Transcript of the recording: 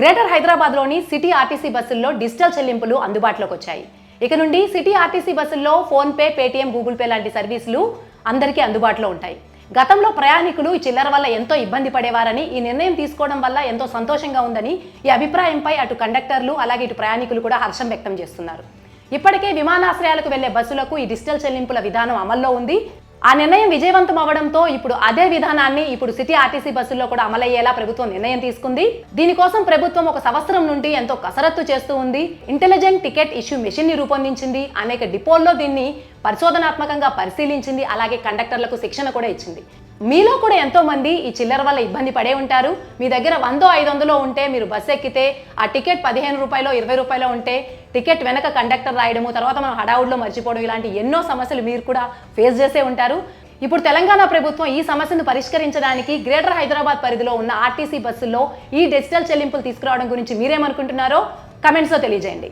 Greater హైదరాబాద్లోని city RTC బస్సుల్లో digital చెల్లింపులు అందుబాటులోకి వచ్చాయి. ఇక నుండి సిటీ ఆర్టీసీ బస్సుల్లో ఫోన్పే పేటీఎం గూగుల్ పే లాంటి సర్వీసులు అందరికీ అందుబాటులో ఉంటాయి. గతంలో ప్రయాణికులు ఈ చిల్లర వల్ల ఎంతో ఇబ్బంది పడేవారని ఈ నిర్ణయం తీసుకోవడం వల్ల ఎంతో సంతోషంగా ఉందని ఈ అభిప్రాయంపై అటు కండక్టర్లు అలాగే ఇటు ప్రయాణికులు కూడా హర్షం వ్యక్తం చేస్తున్నారు. ఇప్పటికే విమానాశ్రయాలకు వెళ్ళే బస్సులకు ఈ డిజిటల్ చెల్లింపుల విధానం అమల్లో ఉంది. ఆ నిర్ణయం విజయవంతం అవడంతో ఇప్పుడు అదే విధానాన్ని ఇప్పుడు సిటీ ఆర్టీసీ బస్సుల్లో కూడా అమలయ్యేలా ప్రభుత్వం నిర్ణయం తీసుకుంది. దీనికోసం ప్రభుత్వం ఒక సంవత్సరం నుండి ఎంతో కసరత్తు చేస్తూ ఉంది. ఇంటెలిజెంట్ టికెట్ ఇష్యూ మెషిన్ని రూపొందించింది. అనేక డిపోల్లో దీన్ని పరిశోధనాత్మకంగా పరిశీలించింది అలాగే కండక్టర్లకు శిక్షణ కూడా ఇచ్చింది. మీలో కూడా ఎంతో మంది ఈ చిల్లర వల్ల ఇబ్బంది పడే ఉంటారు. మీ దగ్గర వందో ఐదు వందలో ఉంటే మీరు బస్సు ఎక్కితే ఆ టికెట్ పదిహేను రూపాయలు ఇరవై రూపాయలు ఉంటే టికెట్ వెనక కండక్టర్ రాయడము తర్వాత మనం హడావుడిలో మర్చిపోవడం ఇలాంటి ఎన్నో సమస్యలు మీరు కూడా ఫేస్ చేసే ఉంటారు. ఇప్పుడు తెలంగాణ ప్రభుత్వం ఈ సమస్యను పరిష్కరించడానికి గ్రేటర్ హైదరాబాద్ పరిధిలో ఉన్న ఆర్టీసీ బస్సుల్లో ఈ డిజిటల్ చెల్లింపులు తీసుకురావడం గురించి మీరేమనుకుంటున్నారో కమెంట్స్లో తెలియజేయండి.